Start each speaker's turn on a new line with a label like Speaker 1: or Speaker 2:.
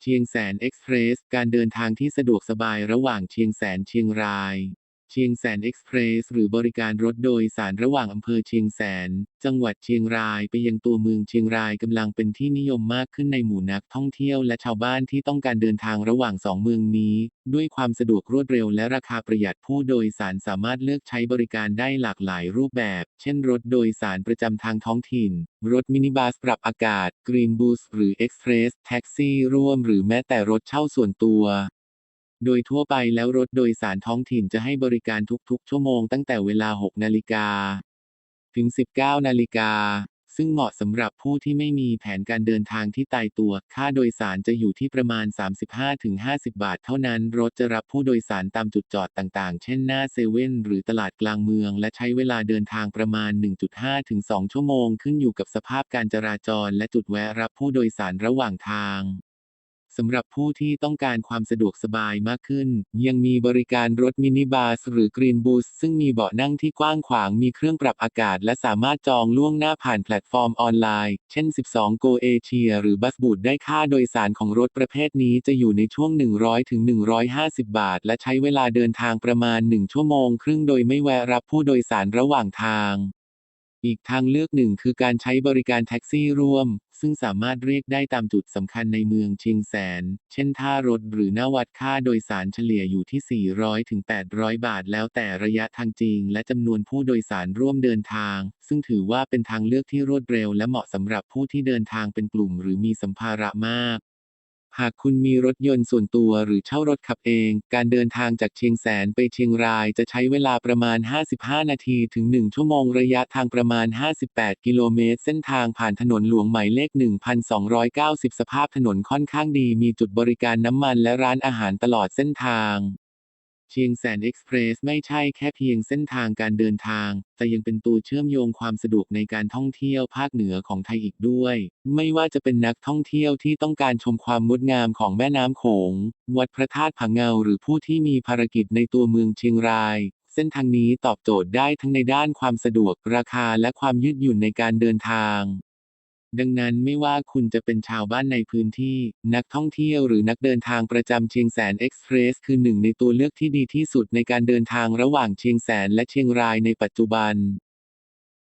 Speaker 1: เชียงแสนเอ็กซ์เพรส การเดินทางที่สะดวกสบายระหว่างเชียงแสนเชียงราย เชียงแสนเอ็กซ์เพรสหรือบริการรถโดยสารระหว่างอำเภอเชียงแสน จังหวัดเชียงรายไปยังตัวเมืองเชียงรายกำลังเป็นที่นิยมมากขึ้นในหมู่นักท่องเที่ยวและชาวบ้านที่ต้องการเดินทางระหว่างสองเมืองนี้ ด้วยความสะดวกรวดเร็วและราคาประหยัดผู้โดยสารสามารถเลือกใช้บริการได้หลากหลายรูปแบบ เช่นรถโดยสารประจำทางท้องถิ่น รถมินิบัสปรับอากาศ Green Bus หรือ Express แท็กซี่ร่วมหรือแม้แต่รถเช่าส่วนตัว โดยทั่วไปแล้วรถโดยสารท้องถิ่นจะให้บริการทุกๆ ชั่วโมงตั้งแต่เวลา 6 นาฬิกา ถึง 19 นาฬิกา ซึ่งเหมาะสำหรับผู้ที่ไม่มีแผนการเดินทางที่ตายตัว ค่าโดยสารจะอยู่ที่ประมาณ 35-50 บาทเท่านั้น รถจะรับผู้โดยสารตามจุดจอดต่างๆ เช่นหน้าเซเว่นหรือตลาดกลางเมือง และใช้เวลาเดินทางประมาณ 1.5-2 ชั่วโมง ขึ้นอยู่กับสภาพการจราจร และจุดแวะรับผู้โดยสารระหว่างทาง สำหรับผู้ที่ต้องการความสะดวกสบายมากขึ้น ยังมีบริการรถมินิบัสหรือกรีนบูสซึ่งมีเบาะนั่งที่กว้างขวางมีเครื่องปรับอากาศ และสามารถจองล่วงหน้าผ่านแพลตฟอร์มออนไลน์ เช่น 12 Go Asia หรือบัสบูดได้ค่าโดยสารของรถประเภทนี้จะอยู่ในช่วง 100ถึง150 บาท และใช้เวลาเดินทางประมาณ 1 ชั่วโมงครึ่งโดยไม่แวะรับผู้โดยสารระหว่างทาง อีกทางเลือกหนึ่งคือการใช้บริการแท็กซี่ร่วม ซึ่งสามารถเรียกได้ตามจุดสำคัญในเมืองเชียงแสน เช่นท่ารถหรือหน้าวัดค่าโดยสารเฉลี่ยอยู่ที่ 400ถึง800 บาท แล้วแต่ระยะทางจริง และจำนวนผู้โดยสารร่วมเดินทาง ซึ่งถือว่าเป็นทางเลือกที่รวดเร็วและเหมาะสำหรับผู้ที่เดินทางเป็นกลุ่ม หรือมีสัมภาระมาก หากคุณมีรถยนต์ส่วนตัวหรือเช่ารถขับเอง การเดินทางจากเชียงแสนไปเชียงรายจะใช้เวลาประมาณ 55 นาทีถึง 1 ชั่วโมงระยะทางประมาณ 58 กิโลเมตร เส้นทางผ่านถนนหลวงหมายเลข 1290 สภาพถนนค่อนข้างดีมีจุดบริการน้ำมันและร้านอาหารตลอดเส้นทาง เชียงแสนเอ็กซ์เพรสไม่ใช่แค่เพียงเส้นทางการเดินทาง แต่ยังเป็นตัวเชื่อมโยงความสะดวกในการท่องเที่ยวภาคเหนือของไทยอีกด้วย ไม่ว่าจะเป็นนักท่องเที่ยวที่ต้องการชมความงดงามของแม่น้ำโขง วัดพระธาตุผาเงา หรือผู้ที่มีภารกิจในตัวเมืองเชียงราย เส้นทางนี้ตอบโจทย์ได้ทั้งในด้านความสะดวกราคาและความยืดหยุ่นในการเดินทาง ดังนั้นไม่ว่าคุณจะเป็นชาวบ้านในพื้นที่ นักท่องเที่ยวหรือนักเดินทางประจำเชียงแสนเอ็กซ์เพรสคือหนึ่งในตัวเลือกที่ดีที่สุดในการเดินทางระหว่างเชียงแสนและเชียงรายในปัจจุบัน